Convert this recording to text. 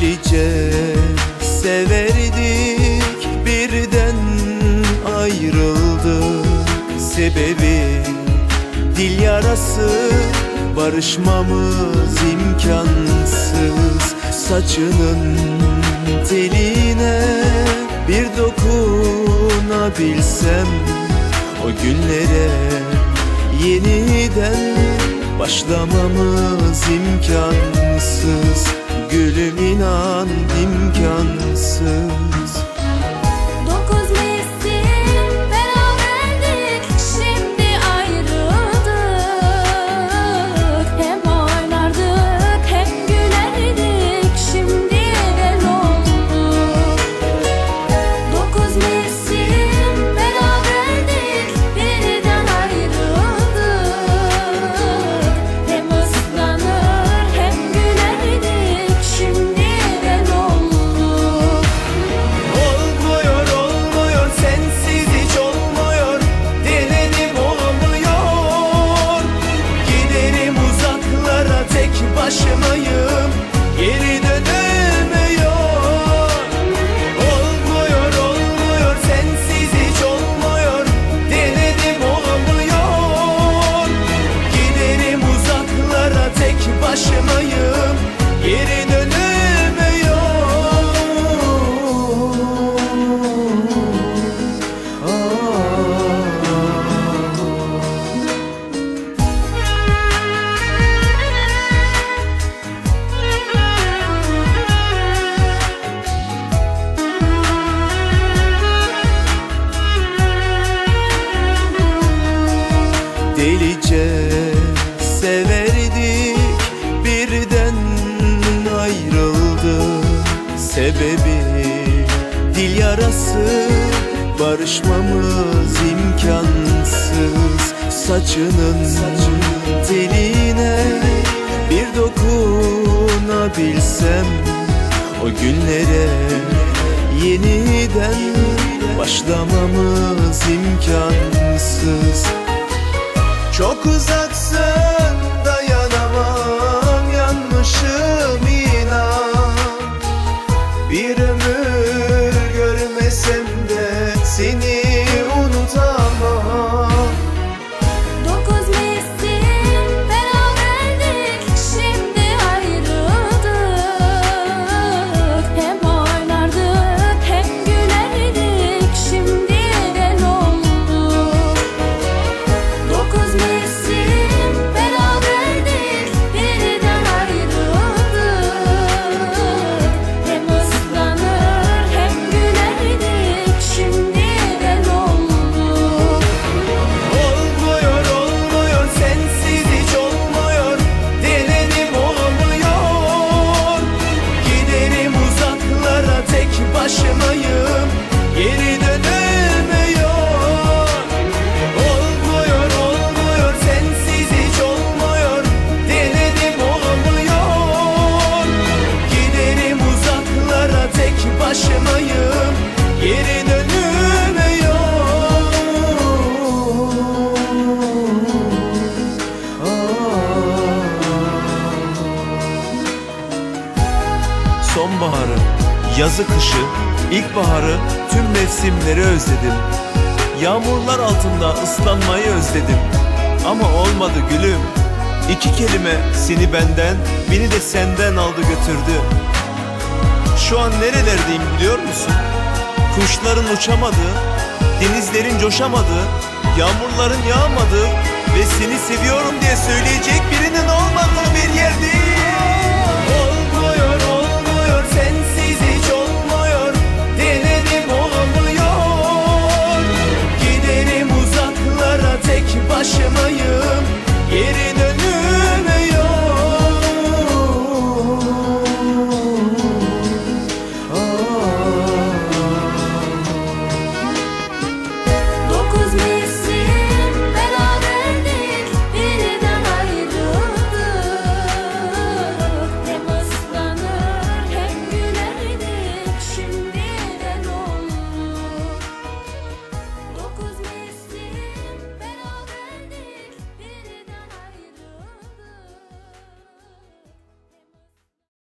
delice severdik birden ayrıldık. Sebebi dil yarası barışmamız imkansız. Saçının teline bir dokunabilsem O günlere yeniden başlamamız imkansız. Gülüm inan imkansız Delice severdik. Birden ayrıldı Sebebi dil yarası. Barışmamız imkansız. Saçının teline bir dokunabilsem O günlere yeniden başlamamız imkansız çok uzaksın yazı kışı, ilkbaharı, tüm mevsimleri özledim. Yağmurlar altında ıslanmayı özledim. Ama olmadı gülüm. İki kelime seni benden, beni de senden aldı götürdü. Şu an nerelerdeyim biliyor musun? Kuşların uçamadığı, denizlerin coşamadığı, yağmurların yağmadığı ve seni seviyorum diye söyleyecek